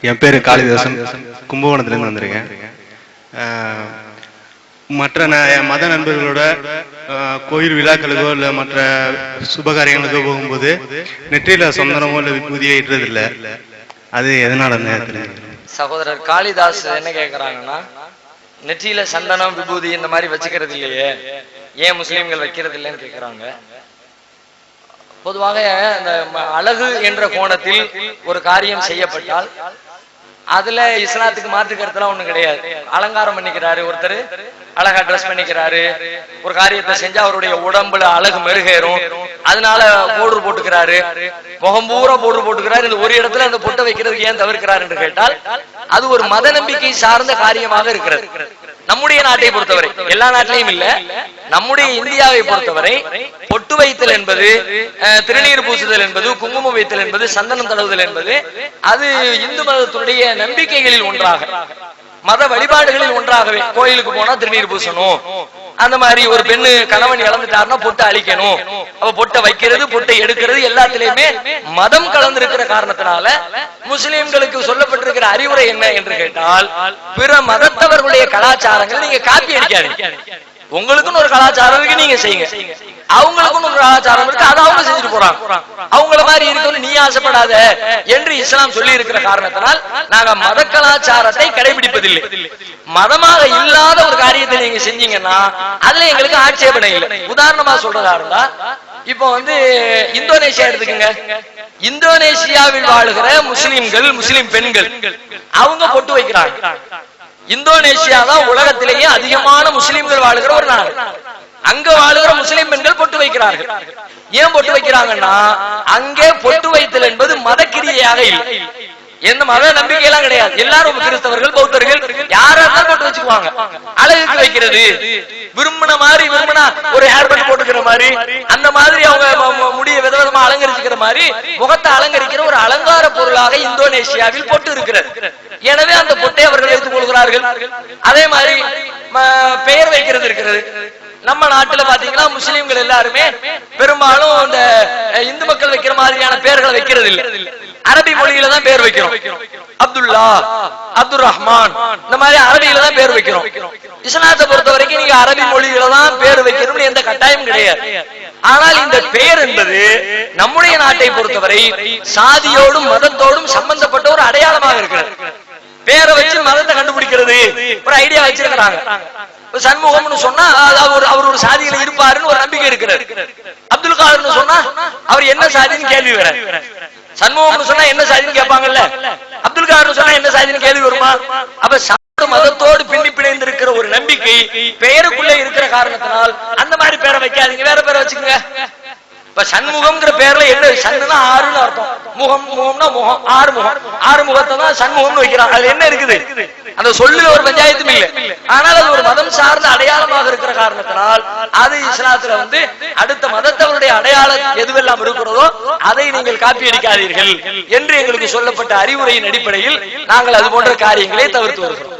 என் பேர் காளிதாசன். கும்பகோணத்துலேருந்து வந்திருக்கேன். மற்ற ந- என் மத நண்பர்களோட கோயில் விழாக்களுக்கோ இல்லை மற்ற சுபகாரியங்களுக்கோ போகும்போது நெற்றியில சொந்தனமோ இல்லை விபூதியோ இடுறதில்ல அது எதனால தெரியும் சகோதரர் காளிதாஸ் என்ன கேட்குறாங்கன்னா நெற்றியில சந்தனம் விபூதி இந்த மாதிரி வச்சுக்கிறது இல்லையே. ஏன் முஸ்லீம்கள் வைக்கிறது இல்லைன்னு கேக்குறாங்க. பொதுவாக இந்த அழகு என்ற கோணத்தில் ஒரு காரியம் செய்யப்பட்டால் அதுல இஸ்லாத்துக்கு மாற்று கருத்துலாம் ஒண்ணும் கிடையாது. அலங்காரம் பண்ணிக்கிறாரு ஒருத்தர் அழகா ட்ரெஸ் பண்ணிக்கிறாரு ஒரு காரியத்தை செஞ்சா அவருடைய உடம்புல அழகு மெருகேறும். அதனால போடுறு போட்டுக்கிறாரு. முகம் பூரா போடுறு போட்டுக்கிறாரு. இந்த ஒரு இடத்துல அந்த பொட்டை வைக்கிறதுக்கு ஏன் தவிர்க்கிறார் என்று கேட்டால் அது ஒரு மத நம்பிக்கை சார்ந்த காரியமாக இருக்கிறது. நம்முடைய நாட்டை பொறுத்தவரை. எல்லா நாட்டிலையும் இல்ல. நம்முடைய இந்தியாவை பொறுத்தவரை பொட்டு வைத்தல் என்பது திருநீர் பூசுதல் என்பது குங்குமம் வைத்தல் என்பது சந்தனம் தடவுதல் என்பது அது இந்து மதத்துடைய நம்பிக்கைகளில் ஒன்றாக மத வழிபாடுகளில் ஒன்றாகவே. கோயிலுக்கு போனா திருநீர் பூசணும். அந்த மாதிரி ஒரு பெண்ணு கணவன் இழந்துட்டாருன்னா பொட்டை அழிக்கணும். அப்ப பொட்டை வைக்கிறது பொட்டை எடுக்கிறது எல்லாத்திலையுமே மதம் கலந்திருக்கிற காரணத்தினால முஸ்லிம்களுக்கு சொல்லப்பட்டிருக்கிற அறிவுரை என்ன என்று கேட்டால் பிற மதத்தவர்களுடைய கலாச்சாரங்களை நீங்க காப்பி அடிக்காதீங்க. உங்களுக்குன்னு ஒரு கலாச்சாரம் இருக்கு நீங்க செய்யுங்க. அவங்களுக்குன்னு ஒரு கலாச்சாரம் இருக்கு அதை அவங்க செஞ்சுட்டு போறாங்க. அவங்கள மாதிரி இருக்கணும் நீ ஆசைப்படாத என்று இஸ்லாம் சொல்லி இருக்கிற காரணத்தினால் நாங்க மத கலாச்சாரத்தை கடைபிடிப்பதில்லை. மதமாக இல்லாத ஒரு காரியத்தை நீங்க செஞ்சீங்கன்னா அதுல எங்களுக்கு ஆட்சேபனை இல்லை. உதாரணமா சொல்றதா இருந்தா இப்போ வந்து இந்தோனேஷியா எடுத்துக்கங்க. இந்தோனேஷியாவில் வாழுகிற முஸ்லிம்கள் முஸ்லிம் பெண்கள் அவங்க பொட்டு வைக்கிறாங்க. இந்தோனேஷியா தான் உலகத்திலேயே அதிகமான முஸ்லிம்கள் வாழுகிற ஒரு நாடு. அங்க வாழுகிற முஸ்லிம் பெண்கள் பொட்டு வைக்கிறார்கள். ஏன் பொட்டு வைக்கிறாங்கன்னா அங்கே பொட்டு வைத்தல் என்பது மதக்கிரியையாக இல்லை. எந்த மத நம்பிக்கையெல்லாம் கிடையாது. எல்லாரும் கிறிஸ்தவர்கள் பௌத்தர்கள் யாரா இருந்தாலும் போட்டு வச்சுக்குவாங்க. அழகுக்கு வைக்கிறது. விரும்பின மாதிரி விரும்பினா ஒரு ஹேர் மாதிரி அந்த மாதிரி அவங்க முடிய விதவிதமா அலங்கரிச்சுக்கிற மாதிரி முகத்தை அலங்கரிக்கிற ஒரு அலங்கார பொருளாக இந்தோனேஷியாவில் பொட்டு இருக்கிறது எனவே அந்த பொட்டை அவர்கள் வைத்துக் கொள்கிறார்கள். அதே மாதிரி பெயர் வைக்கிறது இருக்கிறது. நம்ம நாட்டுல பாத்தீங்கன்னா முஸ்லீம்கள் எல்லாருமே பெரும்பாலும் இந்த இந்து மக்கள் வைக்கிற மாதிரியான பெயர்களை வைக்கிறது இல்லை அரபி மொழியில தான் பேர் வைக்கிறோம். அப்துல்லா அப்துல் ரஹ்மான் இந்த மாதிரி அரபியில தான் பேர் வைக்கிறோம். இஸ்லாத்தை பொறுத்த அரபி மொழியில தான் பேர் வைக்கணும்னு எந்த கட்டாயம் கிடையாது. ஆனால் இந்த பெயர் என்பது நம்முடைய நாட்டை பொறுத்தவரை சாதியோடும் மதத்தோடும் சம்பந்தப்பட்ட ஒரு அடையாளமாக இருக்கிறது. பேரை வச்சு மதத்தை கண்டுபிடிக்கிறது. ஒரு ஐடியா வச்சிருக்கிறாங்க. இப்ப சண்முகம்னு சொன்னா அவர் அவர் ஒரு சாதியில இருப்பாருன்னு ஒரு நம்பிக்கை இருக்கிறார் அப்துல் காதர்னு சொன்னா அவர் என்ன சாதின்னு கேள்வி வர சண்முகம்னு சொன்னா என்ன சாதின்னு கேட்பாங்கல்ல? அப்துல் காதர்னு சொன்னா என்ன சாதின்னு கேள்வி வருமா? அப்ப மதத்தோடு பின்னி பிணைந்து இருக்கிற ஒரு நம்பிக்கை பெயருக்குள்ள இருக்கிற காரணத்தினால் அந்த மாதிரி பேரை வைக்காதீங்க. வேற பேரை வச்சுக்கோங்க. இப்ப சண்முகம்ங்கிற பேர்ல என்ன சண்ணுனா ஆறுன்னு அர்த்தம். முகம் முகம்னா முகம் ஆறு முகம். ஆறு முகத்தை தான் சண்முகம்னு வைக்கிறாங்க. அதுல என்ன இருக்குது? அந்த சொல்லுல ஒரு பஞ்சாயத்தும் இல்லை. ஆனால் அது ஒரு மதம் சார்ந்த அடையாளமாக இருக்கிற காரணத்தினால் அது இஸ்லாத்துல வந்து அடுத்த மதத்தவருடைய அடையாளம் எதுவெல்லாம் இருக்கிறதோ அதை நீங்கள் காப்பி அடிக்காதீர்கள் என்று எங்களுக்கு சொல்லப்பட்ட அறிவுரையின் அடிப்படையில் நாங்கள் அது போன்ற காரியங்களை தவிர்த்து வருகிறோம்.